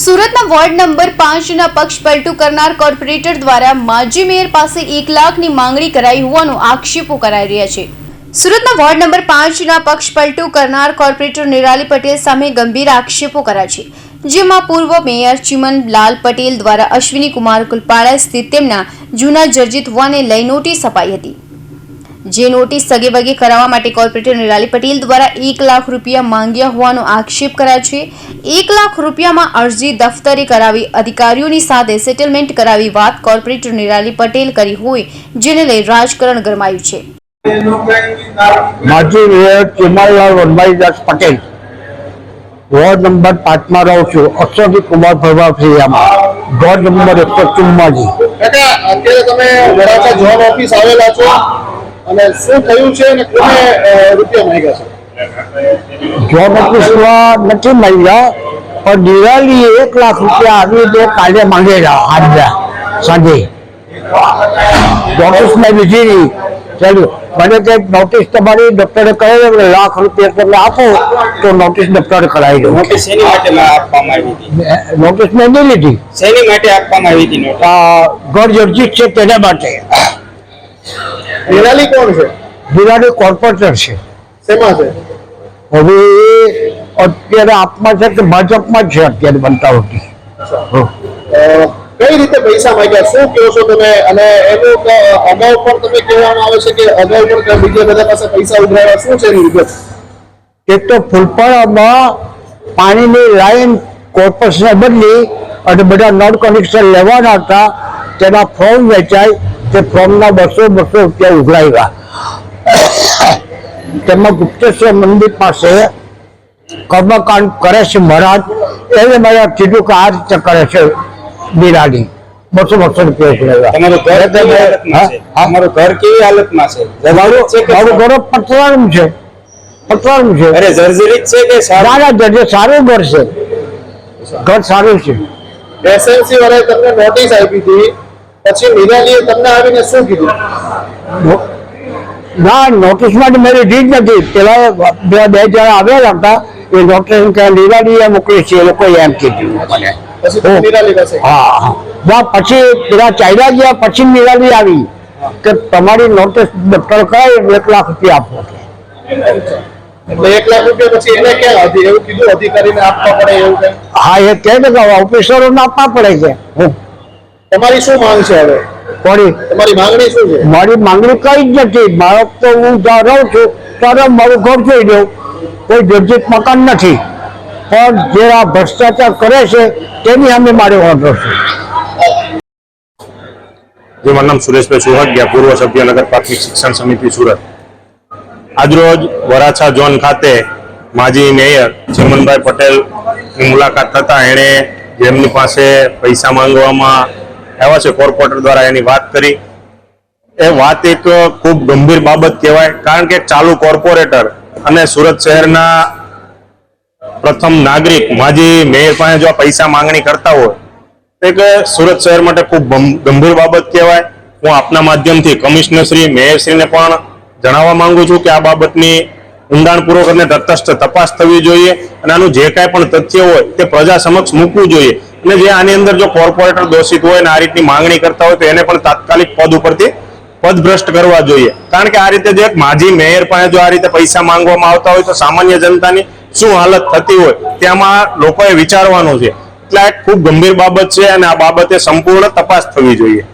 સુરતના ward number પાંચના પક્ષ પલટું કરનાર કોર્પોરેટર દ્વારા માજી મેયર પાસે એક લાખની માંગણી કરાઈ હોવાનો આક્ષેપો કરાઈ રહ્યા છે. સુરતના વોર્ડ નંબર પાંચના પક્ષ પલટું કરનાર કોર્પોરેટર નિરાલી પટેલ સામે ગંભીર આક્ષેપો કરાયા છે. જેમાં પૂર્વ મેયર ચિમનલાલ પટેલ દ્વારા અશ્વિની કુમાર કુલપાડા સ્થિત તેમના જૂના જર્જિત હોવાને લઈ નોટિસ અપાઈ હતી. જે નોટિસ સગેબગે કરાવવા માટે કોર્પોરેટર નિરાલી પટેલ દ્વારા એક લાખ રૂપિયા માંગ્યા હોવાનો આક્ષેપ કરાયો છે. એક લાખ રૂપિયામાં અરજી દફતરે કરાવી અધિકારીઓની સાથે સેટલમેન્ટ કરાવી વાત કોર્પોરેટર નિરાલી પટેલ કરી હોય જેને લઈ રાજકારણ ગરમાયું છે. માજી mayor Chimanlal Vanbhaidas Patel. Ward number પાંચમાં રહું છું. અક્ષરજી કુમાર પ્રભાવ ફ્રીયામાં વોર્ડ નંબર એકસો ચુમ્માજી અત્યારે તમે જોબ ઓફિસ આવેલા છો. અને શું થયું છે અને કોને રૂપિયા માંગ્યા છે? જોબ ઓફિસમાં નથી માંગ્યા પણ દિવાળી એક લાખ રૂપિયા આવી તો કાલે માંગેલા આજના સાંજે. ઓફિસમાં બીજી નહીં ચાલ્યું મને કે નોટિસ તમારી ડોક્ટરે કરાવી કે લાખ રૂપિયા તમે આપો તો નોટિસ ડોક્ટરે કરાવી દો નોટિસ શેની માટે આપવામાં આવી હતી? નોટિસ મેં નહીં લીધી. શેની માટે આપવામાં આવી હતી નોટિસ આ ઘર જર્જિત છે તેના માટે. નિરાલી કોણ છે? દિવાળી કોર્પોરેટર છે. શેમાં છે? હવે અત્યારે આપમાં છે કે ભાજપમાં છે અત્યારે બનતા હોતી કઈ રીતે પૈસા માંગ્યા? શું કહો છો તમે? અને એનું અગાઉ પણ તમે કહેવામાં આવે છે કે અગાઉ પણ બીજા બધા પાસે પૈસા ઉઘરાવ્યા. શું છે એની વિગત? એક તો ફૂલપાડામાં પાણીની લાઈન કોર્પોરેશને બદલી અને બધા નળ કનેક્શન લેવાના હતા. તેના ફોર્મ વેચાય. તે ફોર્મના બસો બસો રૂપિયા ઉઘરાવ્યા. તેમાં ગુપ્તેશ્વર મંદિર પાસે કર્મકાંડ કરે છે મહારાજ. એને મને કીધું કે આ રીતે કરે છે બિરાડી બસો બસો રૂપિયા ઉઘરાવ્યા. તમારું ઘર કેવી હાલતમાં છે? મારું ઘર પટવાનું છે. પટવાનું છે. અરે જર્જરિત છે કે સારું? દરજ્જે સારું ઘર છે. ઘર સારું છે. એસએલસી વાળાએ તમને નોટિસ આપી હતી પછી નિરાલીએ તમને આવીને શું કીધું? ના નોટિસ માટે મારી રીત નથી. પેલા બે બે જણા આવેલા હતા એ કે લીલાડીએ મોકલી છે એ લોકોએ એમ કીધું હા હા. પછી પેલા ચાલ્યા ગયા પછી નિરાલી આવી. કે તમારી નોટિસ દફતર કરાય એક લાખ રૂપિયા આપો. એટલે એક લાખ રૂપિયા પછી એને ક્યાં હતી એવું કીધું અધિકારીને આપવા પડે એવું હા એ કહે કે ઓફિસરોને આપવા પડે છે. હું તમારી શું માંગ છે હવે? કોની? તમારી માંગણી શું છે? મારી માંગણી કઈ જ નથી. મારો તો હું જ્યાં રહું છું ત્યારે મારું ઘર જોઈ દઉં કોઈ જર્જિત મકાન નથી. પણ જે આ ભ્રષ્ટાચાર કરે છે તેની અમે મારે ઓર્ડર છે. જે મારું નામ સુરેશભાઈ સુહાગિયા પૂર્વ સભ્ય નગર પ્રાથમિક શિક્ષણ સમિતિ સુરત. આજરોજ વરાછા ઝોન ખાતે માજી મેયર ચિમનભાઈ પટેલની મુલાકાત થતા એણે જેમની પાસે પૈસા માંગવામાં આવ્યા છે કોર્પોરેટર દ્વારા એની વાત કરી. એ વાત એક ખૂબ ગંભીર બાબત કહેવાય, કારણ કે ચાલુ કોર્પોરેટર અને સુરત શહેરના પ્રથમ નાગરિક, માજી મેયર પાસે જો પૈસા માંગણી કરતા હોય એક સુરત શહેર માટે ખૂબ ગંભીર બાબત કહેવાય. હું આપના માધ્યમથી કમિશનર શ્રી મેયરશ્રીને પણ જણાવવા માંગુ છું કે આ બાબતની ઊંડાણપૂર્વક અને તટસ્થ તપાસ થવી જોઈએ અને આનું જે કાંઈ પણ તથ્ય હોય તે પ્રજા સમક્ષ મૂકવું જોઈએ. અને જે આની અંદર જો કોર્પોરેટર દોષિત હોય અને આ રીતની માંગણી કરતા હોય તો એને પણ તાત્કાલિક પદ ઉપરથી પદભ્રષ્ટ કરવા જોઈએ. કારણ કે આ રીતે જો એક માજી મેયર પાસે જો આ રીતે પૈસા માંગવામાં આવતા હોય તો સામાન્ય જનતાની શું હાલત થતી હોય તેમાં લોકોએ વિચારવાનું છે. એટલે આ ખૂબ ગંભીર બાબત છે અને આ બાબતે સંપૂર્ણ તપાસ થવી જોઈએ.